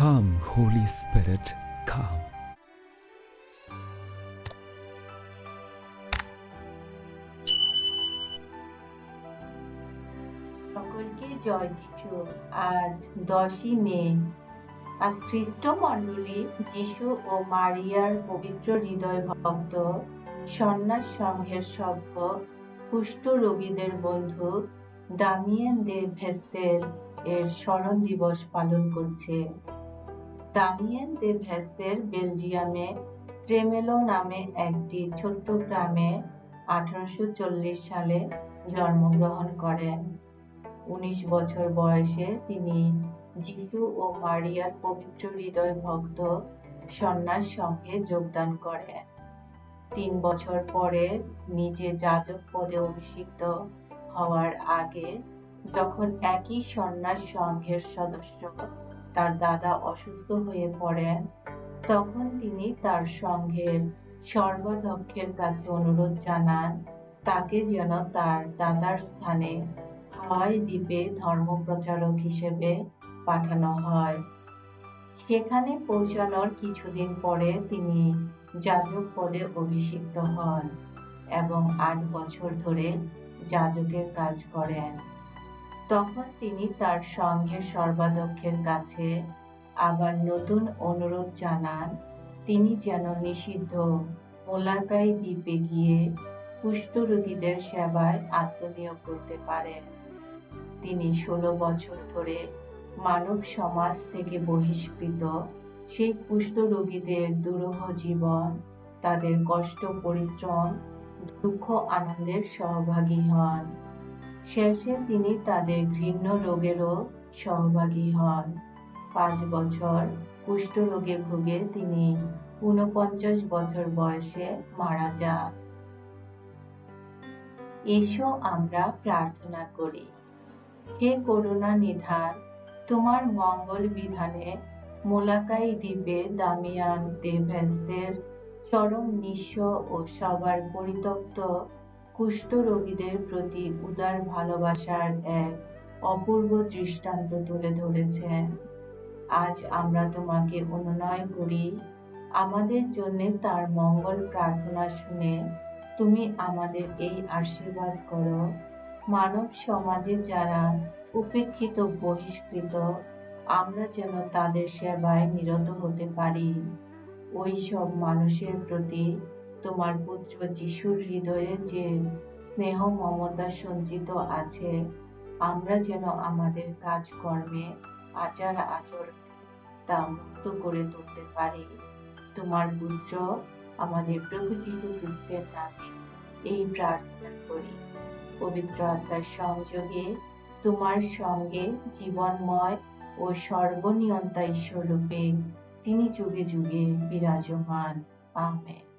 Come, Holy Spirit, come. সকলকে জয় যিশু। আজ দশই মে। আজ খ্রিস্ট মণ্ডলী যিশু ও মারিয়ার পবিত্র হৃদয় ভক্ত সন্ন্যাস সংঘের সভ্য কুষ্ঠ রোগীদের বন্ধু দামিয়েন দে ভেস্তের এর স্মরণ দিবস পালন করছে। দামিয়েন দে ভেস্তের বেলজিয়ামে ট্রেমেলো নামে একটি ছোট্ট গ্রামে আঠারোশো সালে জন্মগ্রহণ করেন। উনিশ বছর বয়সে তিনি যিশু ও মারিয়ার পবিত্র হৃদয় ভক্ত সন্ন্যাস সঙ্গে যোগদান করেন। তিন বছর পরে নিজে যাজক পদে অভিষিক্ত হওয়ার আগে যখন একই সন্ন্যাস সংঘের সদস্য তার দাদা অসুস্থ হয়ে পড়েন, তখন তিনি তার সংঘের সর্বাধ্যক্ষের কাছে অনুরোধ জানান, তাকে যেন তার দাদার স্থানে হাওয়াই দ্বীপে ধর্মপ্রচারক হিসেবে পাঠানো হয়। সেখানে পৌঁছানোর কিছুদিন পরে তিনি যাজক পদে অভিষিক্ত হন এবং আট বছর ধরে যাজকের কাজ করেন। তখন তিনি তার সঙ্গে সর্বাধ্যক্ষের কাছে আবার নতুন অনুরোধ জানান, তিনি যেন নিষিদ্ধ মোলাকাই দ্বীপে গিয়ে কুষ্ঠরোগীদের সেবায় আত্মনিয়োগ করতে পারেন। তিনি ষোলো বছর ধরে মানব সমাজ থেকে বহিষ্কৃত। সেই কুষ্ঠ রোগীদের দুরূহ জীবন, তাদের কষ্ট, পরিশ্রম, দুঃখ, আনন্দের সহভাগী হন। শেষে তিনি তাদের ঘৃণ্য রোগেরও সহভাগী হন। পাঁচ বছর কুষ্ঠ রোগে ভুগে তিনি ঊনপঞ্চাশ বছর বয়সে মারা যান। এসো আমরা প্রার্থনা করি, হে করুণা নিধান, তোমার মঙ্গল বিধানে মোলাকাই দ্বীপে দামিয়ান দেভেসদের চরম নিঃস্ব ও সবার পরিত্যক্ত কুষ্ঠ রোগীদের প্রতি উদার ভালোবাসার এক অপূর্ব দৃষ্টান্ত তুলে ধরেছেন আজ আমরা তোমাকে অনুনয় করি। আমাদের জন্য তার মঙ্গল প্রার্থনা শুনে তুমি আমাদের এই আশীর্বাদ করো। মানব সমাজে যারা উপেক্ষিত বহিষ্কৃত, আমরা যেন তাদের সেবায় নিরত হতে পারি। ওই সব মানুষের প্রতি তোমার পুত্র যিশুর হৃদয়ে যে স্নেহ মমতা সঞ্চিত আছে, আমরা যেন আমাদের কাজকর্মে আচার আচরণ তা মুক্ত করে তুলতে পারি। তোমার পুত্র আমাদের প্রভু যীশু খ্রিস্টের নামে এই প্রার্থনা করি। পবিত্র আত্মার সংযোগে তোমার সঙ্গে জীবনময় ও সর্বনিয়ন্তা ঈশ্বররূপে তিনি যুগে যুগে বিরাজমান। আমেন।